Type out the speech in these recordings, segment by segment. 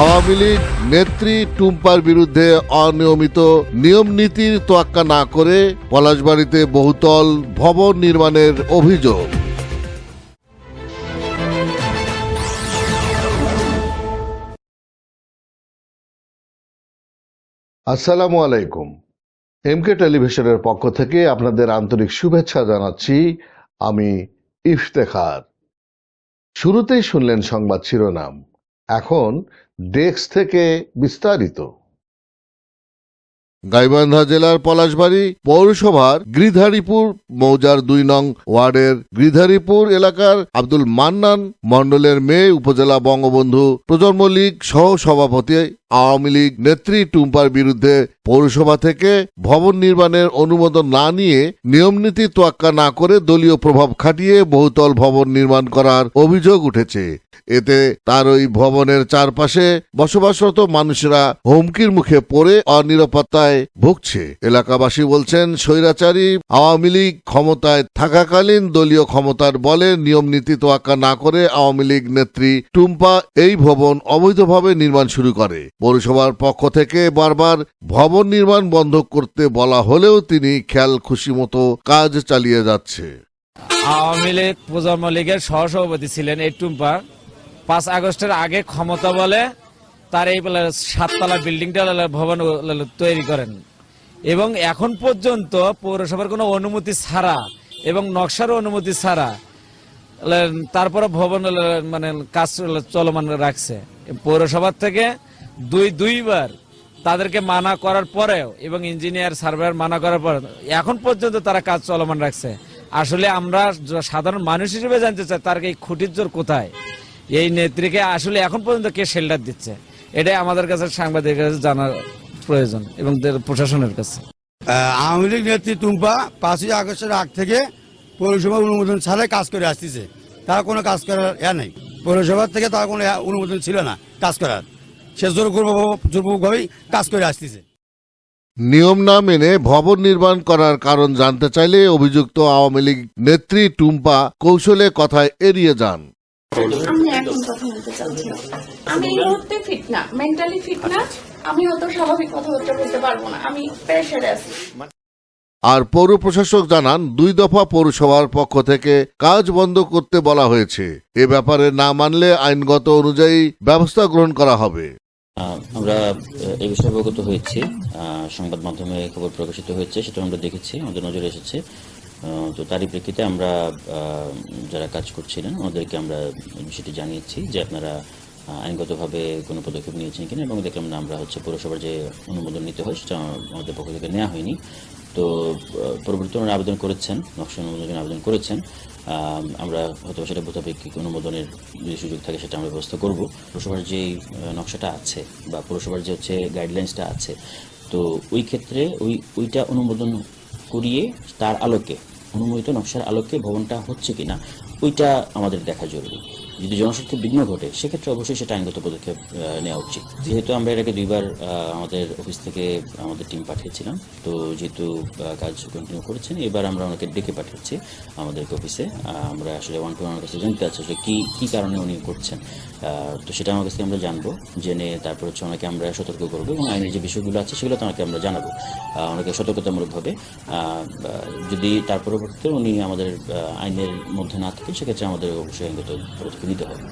আওয়ামী লীগ নেত্রী টুম্পার বিরুদ্ধে অনিয়মিত নিয়ম নীতির তোয়াক্কা না করে পলাশবাড়িতে বহুতল ভবন নির্মাণের অভিযোগ। আসসালামু আলাইকুম। এমকে টেলিভিশনের পক্ষ থেকে আপনাদের আন্তরিক শুভেচ্ছা জানাচ্ছি আমি ইফতেখার। শুরুতেই শুনলেন সংবাদ শিরোনাম। এখন ডেস্ক থেকে বিস্তারিত। গাইবান্ধা জেলার পলাশবাড়ি পৌরসভার গৃধারীপুর মৌজার দুই নং ওয়ার্ডের গৃধারীপুর এলাকার আব্দুল মান্নান মণ্ডলের মেয়ে উপজেলা বঙ্গবন্ধু প্রজন্ম লীগ সহ সভাপতি আওয়ামী লীগ নেত্রী টুম্পার বিরুদ্ধে পৌরসভা থেকে ভবন নির্মাণের অনুমোদন না নিয়ে নিয়মনীতি তোয়াক্কা না করে দলীয় প্রভাব খাটিয়ে বহুতল ভবন নির্মাণ করার অভিযোগ উঠেছে। এতে তার ওই ভবনের চারপাশে বসবাসরত মানুষেরা হুমকির মুখে পড়ে অনিরাপত্তায় ভুগছে। এলাকাবাসী বলছেন, স্বৈরাচারী আওয়ামী লীগ ক্ষমতায় থাকাকালীন দলীয় ক্ষমতার বলে নিয়ম নীতি তোয়াক্কা না করে আওয়ামী লীগ নেত্রী টুম্পা এই ভবন অবৈধভাবে নির্মাণ শুরু করে। পৌরসভার পক্ষ থেকে বারবার ভবন নির্মাণ বন্ধ করতে বলা হলেও তিনি খেয়াল খুশি মতো কাজ চালিয়ে যাচ্ছে। আওয়ামী লীগ প্রজন্ম লীগের সহসভাপতি ছিলেন এই টুম্পা। পাঁচ আগস্টের আগে ক্ষমতা বলে তার এই সাততলা বিল্ডিংটা ভবন তৈরি করেন। এবং এখন পর্যন্ত পৌরসভার কোনো অনুমতি ছাড়া এবং নকশার অনুমতি ছাড়া তারপরে ভবন মানে কাজ চলমান রাখছে। পৌরসভার থেকে দুই দুইবার তাদেরকে মানা করার পরেও এবং ইঞ্জিনিয়ার, সার্ভেয়ার মানা করার পর এখন পর্যন্ত তারা কাজ চলমান রাখছে। আসলে আমরা সাধারণ মানুষ হিসেবে জানতে চাই তার এই খুঁটির জোর কোথায়? এই নেত্রীকে আসলে এখন পর্যন্ত কে শেল্টার দিচ্ছে? এটাই আমাদের কাছে সাংবাদিকের কাছে জানার প্রয়োজন এবং প্রশাসনের কাছে। আওয়ামী লীগ নেত্রী টুম্পা পাঁচই আগস্টের আগ থেকে পৌরসভা অনুমোদন ছাড়াই কাজ করে আসতেছে। তার কোনো কাজ করার ইয়া নেই। পৌরসভার থেকে তার কোনো অনুমোদন ছিল না কাজ করার। সে জোরপূর্বকভাবেই কাজ করে আসতেছে। নিয়ম না মেনে ভবন নির্মাণ করার কারণ জানতে চাইলে অভিযুক্ত আওয়ামী লীগ নেত্রী টুম্পা কৌশলে কথায় এড়িয়ে যান। আমি এখন কথা বলতে চাচ্ছি না। আমি এই মুহূর্তে ফিট না মেন্টালি ফিট না। আমি হয়তো স্বাভাবিক কথাবার্তা বলতে পারব না। আমি প্রেশারে আছি। আর পৌর প্রশাসক জানান দুই দফা পৌরসভার পক্ষ থেকে কাজ বন্ধ করতে বলা হয়েছে। এ ব্যাপারে না মানলে আইনগত অনুযায়ী ব্যবস্থা গ্রহণ করা হবে। আমরা এ বিষয়ে অবগত হয়েছি। সংবাদ মাধ্যমে খবর প্রকাশিত হয়েছে সেটা আমরা দেখেছি আমাদের নজরে এসেছে। তো তারই প্রেক্ষিতে আমরা যারা কাজ করছিলেন ওনাদেরকে আমরা বিষয়টি জানিয়েছি যে আপনারা আইনগতভাবে কোনো পদক্ষেপ নিয়েছেন কিনা এবং দেখলাম না আমরা হচ্ছে পৌরসভার যে অনুমোদন নিতে হয় সেটা আমাদের পক্ষ থেকে নেওয়া হয়নি। তো ওনারা আবেদন করেছেন, নকশা অনুমোদনের আবেদন করেছেন। আমরা হয়তো সেটা মোতাবেক অনুমোদনের যদি সুযোগ থাকে সেটা আমরা ব্যবস্থা করব। পৌরসভার যে নকশাটা আছে বা পৌরসভার যে হচ্ছে গাইডলাইন্সটা আছে, তো ওই ক্ষেত্রে ওই, ওইটা অনুমোদন করিয়ে তার আলোকে অনুমোদিত নকশার আলোকে ভবনটা হচ্ছে কিনা? ওইটা আমাদের দেখা জরুরি। যদি জনস্বার্থে বিঘ্ন ঘটে সেক্ষেত্রে অবশ্যই সেটা আইনগত পদক্ষেপ নেওয়া উচিত। যেহেতু আমরা এর আগে দুইবার আমাদের অফিস থেকে আমাদের টিম পাঠিয়েছিলাম তো যেহেতু কাজ কন্টিনিউ করেছেন এবার আমরা ওনাকে ডেকে পাঠিয়েছি আমাদের অফিসে। আমরা আসলে ওয়ান টু ওয়ান কাছে জানতে চাচ্ছি যে কী কী কারণে উনি করছেন। তো সেটা আমার কাছে আমরা জানব জেনে তারপর হচ্ছে ওনাকে আমরা সতর্ক করব এবং আইনের যে বিষয়গুলো আছে সেগুলো তো ওনাকে আমরা জানাব। ওনাকে সতর্কতামূলকভাবে যদি তার পরবর্তীতে উনি আমাদের আইনের মধ্যে না থাকেন সেক্ষেত্রে আমাদের অবশ্যই আইনগত পদক্ষেপ নিতে হবে।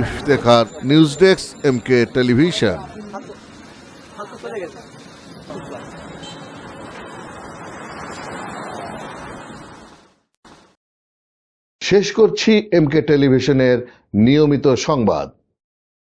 Iftekhar news desk M K television. শেষ করছি এম কে টেলিভিশনের নিয়মিত সংবাদ।